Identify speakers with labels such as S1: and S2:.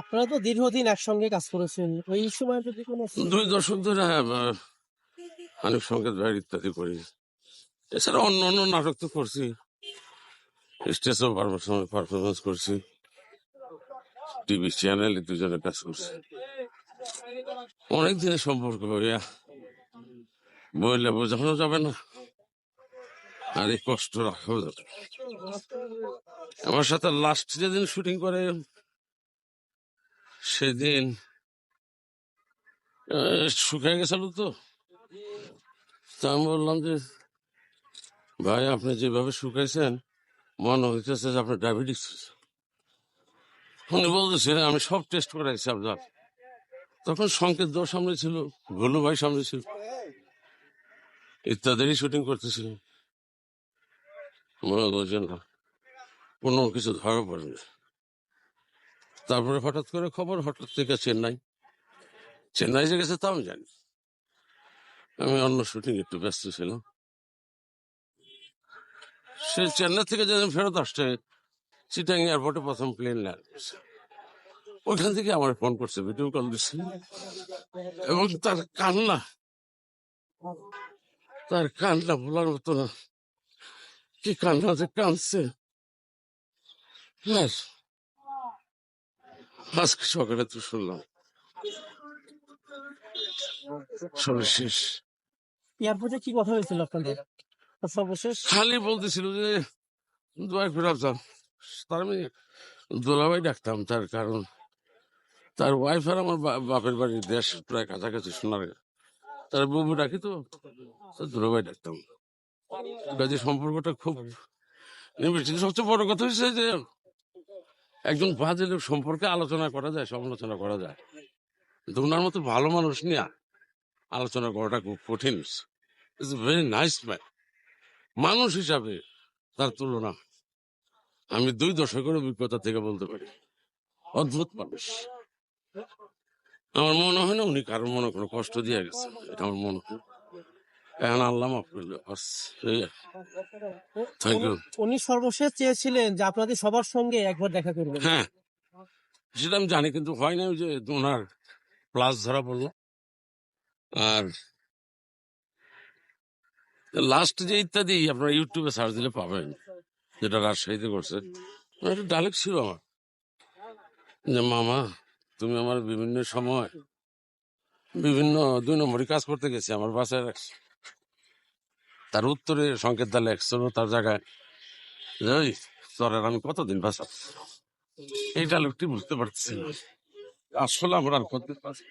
S1: আপনারা তো দীর্ঘদিন একসঙ্গে কাজ করেছেন। ওই সময় যদি কোনো
S2: দুই দশক ধরে অনেক সংগীত ভাই ইত্যাদি করি। এছাড়া অন্য অন্য নাটক তো করছি। স্টেজও পারফরমেন্স করছি। টিভি চ্যানেলে দুজনে কাজ করছি। অনেক দিনের সম্পর্ক ভাইয়া বললে বোঝানো যাবে না। আর এই কষ্ট রাখাও যাবে আমার সাথে লাস্ট যেদিন শুটিং করে সেদিন শুকিয়ে গেছিল তো। তা আমি বললাম যে, ভাই, আপনি যেভাবে শুকাইছেন মনে হইতেছে যে আপনার ডায়াবেটিস উনি বলতেছে, আমি সব টেস্ট করাইছি আপনার। তখন সংকেত দোষ সামনে ছিল ভুলু ভাই সামনে ছিল। ইত্যাদিরই শুটিং করতেছিল মনে করছেন না, কোনো কিছু ধরা পড়েনি। তারপরে হঠাৎ করে খবর, হঠাৎ থেকে চেন্নাই। চেন্নাই যে গেছে তাও জানি আমি অন্য শুটিং একটু ব্যস্ত ছিলাম। সে চেন্নাই থেকে যেদিন ফেরত আসছে চিটাং এয়ারপোর্টে প্রথম প্লেন ল্যান্ড ওইখান থেকে আমার ফোন করছে ভিডিও কল দিচ্ছে। এবং তার কান্না তার কান্না বলার মতো না। কি কান্না যে কাঁদছে। ব্যাস। আজকে সকালে তো শুনলাম। সব শেষ
S1: এয়ারপোর্টে কি কথা হয়েছিল আপনাদের? সর্বশেষ?
S2: খালি বলতেছিল যে দোয়া করে আসতাম তার আমি দোলাভাই ডাকতাম তার কারণ তার ওয়াইফ আর আমার বাপের বাড়ির দেশ প্রায় কাছাকাছি শোনার তার বউ ডাকি তো দুলাভাই ডাকতাম। কাজে সম্পর্কটা খুব সবচেয়ে বড় কথা হচ্ছে যে একজন বাজে লোক সম্পর্কে আলোচনা করা যায়, সমালোচনা করা যায়। কিন্তু ওনার মতো ভালো মানুষ নিয়ে আলোচনা করাটা খুব কঠিন। ইটস ভেরি নাইস ম্যান মানুষ হিসাবে তার তুলনা আমি দুই দশকের অভিজ্ঞতা থেকে বলতে পারি। অদ্ভুত মানুষ। আমার মনে হয় না উনি কারোর মনে কোনো কষ্ট দিয়ে গেছে এটা আমার মনে হয়। এখন আল্লাহ মাফ করল থ্যাংক ইউ
S1: উনি সর্বশেষ চেয়েছিলেন যে আপনাদের সবার সঙ্গে একবার দেখা করবেন
S2: হ্যাঁ সেটা আমি জানি কিন্তু হয় না ওই যে ওনার প্লাস ধরা পড়ল। আর লাস্ট যে ইত্যাদি আপনারা ইউটিউবে সার্চ দিলে পাবেন যেটা রাজশাহীতে করছে। একটা ডাইলেক্ট ছিল আমার। যে মামা তুমি আমার বিভিন্ন সময় বিভিন্ন দুই নম্বরই কাজ করতে গেছি আমার বাসায় রাখছি তার উত্তরে সংকেত দালে একশো তার জায়গায় ওই চরের আমি কতদিন বাঁচাচ্ছি এইটা লোকটি বুঝতে পারছি। আসলে আমরা আর করতে পারছি